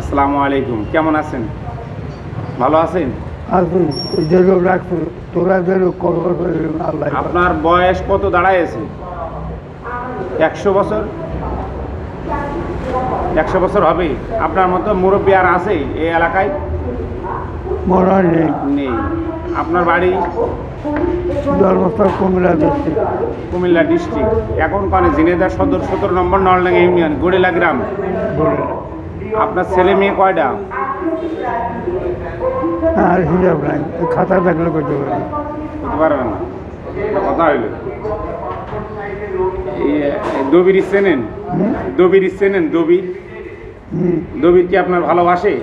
আসসালামু আলাইকুম। কেমন আছেন? ভালো আছেন? আপনার বয়স কত দাঁড়াইছে একশো বছর? একশো বছর হবে। আপনার মতো মুরব্বী আর আছে এই এলাকায়? নেই। আপনার বাড়ি? কুমিল্লা ডিস্ট্রিক্ট কুমিল্লা ডিস্ট্রিক্ট এখন কানে জিনেদার সদর সতেরো নম্বর নলডাঙ্গা ইউনিয়ন গড়িলা গ্রাম। আপনার ছেলে মেয়ে কয়টা? আর হিসাব নাই খাতা থাকলে করতে পারি হতে পারবেন না। কথা হইল। দবির চেনেন দবির চেনেন দবির? দবির কি আপনার ভালোবাসে?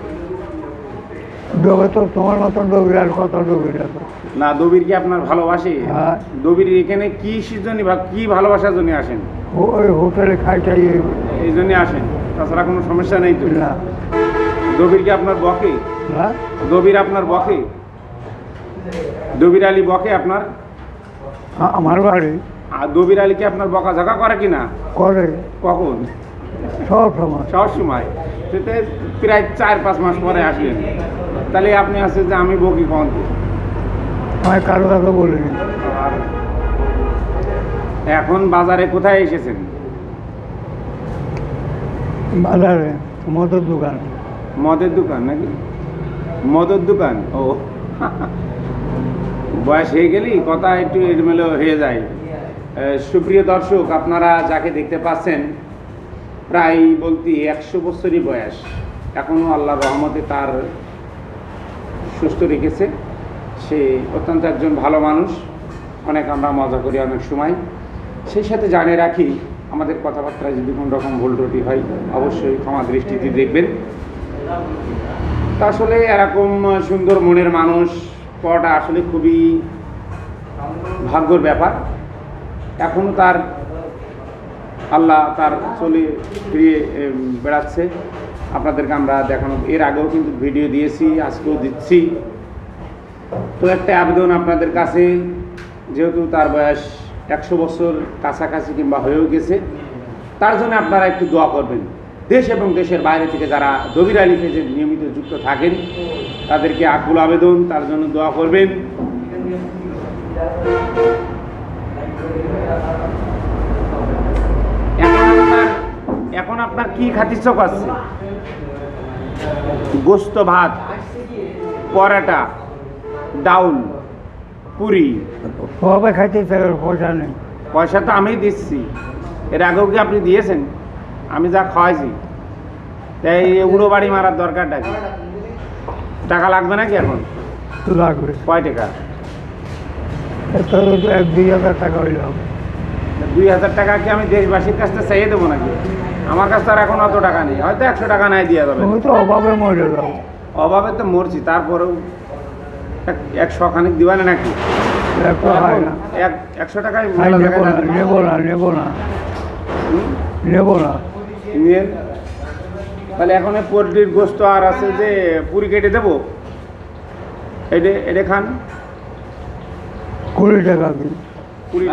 ডোবে তো তোমার মতন ডোবে আর কত ডোবে না দবির কি আপনার ভালোবাসে? হ্যাঁ। দবির এখানে কি জন্য বা কি ভালোবাসার জন্য আসেন? ওই হোটেলে খাই খাই এই জন্যে আসেন। তাছাড়া কোনো সমস্যা নেই তো? না। দবির কি আপনার বকে? না দবির আপনার বকে? দবির আলী বকে আপনার? আমার বাড়ি। আর দবির আলী কি আপনার বকা ঝাঁকা করে কিনা করে। কখন? সব সময়। সব সময়। সেটা প্রায় চার পাঁচ মাস পরে আসলেন। তাহলে আপনি আছে যে আমি বকি কখন আমি কারও কাছে বলিনি। এখন বাজারে কোথায় এসেছেন? বাজারে, মদের দোকান। মদের দোকান নাকি? মদের দোকান? ও। বয়স হয়ে গেলেই কথা একটু এলোমেলো হয়ে যায়। সুপ্রিয় দর্শক, আপনারা যাকে দেখতে পাচ্ছেন, প্রায় বলতে একশো বছরই বয়স। এখনও আল্লাহ রহমতে তার সুস্থ রেখেছে। সে অত্যন্ত একজন ভালো মানুষ। অনেক আমরা মজা করি অনেক সময়। সেই সাথে জানিয়ে রাখি আমাদের কথাবার্তায় যদি কোনো রকম ভুল ত্রুটি হয়, অবশ্যই ক্ষমা দৃষ্টিতে দেখবেন। তা আসলে এরকম সুন্দর মনের মানুষ পাওয়াটা আসলে খুবই ভাগ্যর ব্যাপার। এখনও তার আল্লাহ তার চলে ফিরিয়ে বেড়াচ্ছে। আপনাদেরকে আমরা দেখানো, এর আগেও কিন্তু ভিডিও দিয়েছি, আজকেও দিচ্ছি। তো একটা আবেদন আপনাদের কাছে, যেহেতু তার বয়স একশো বছর কাছাকাছি কিংবা হয়েও গেছে। তার জন্য আপনারা একটু দোয়া করবেন। দেশ এবং দেশের বাইরে থেকে যারা দবির আলী পেজে নিয়মিত যুক্ত থাকেন, তাদেরকে আকুল আবেদন, তার জন্য দোয়া করবেন। এখন আপনার কি খাতির চোখ আছে? গোস্ত ভাত, পরাটা, ডাউল। পুরি। সবাই খাইতে পয়সা নেই। পয়সা তো আমি দিচ্ছি। এর আগেও কি আপনি দিয়েছেন? আমি যা খাওয়াইছি। তাই উড়ো বাড়ি মারার দরকারটা কি? টাকা লাগবে নাকি এখন? লাগবে। কয় টাকা? দুই হাজার টাকা হইলে। দুই হাজার টাকা কি আমি দেশবাসীর কাছ থেকে চাইয়ে দেবো নাকি? আমার কাছে আর এখন অত টাকা নেই। হয়তো একশো টাকা নাই দিয়ে যাবে। অভাবে মরে যাও অভাবে তো মরছি তারপরেও একশো খানিক দিবা না নাকি? হয় একশো টাকায় নেব না নেব না নেব না। নেব না। নিয়ে তাহলে এখন পোলট্রির গোস্ত আর আছে যে পুরি কেটে দেবো? এটা এটা খান। কুড়ি টাকা দিন পুরি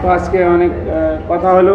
তো আজকে অনেক কথা হলো।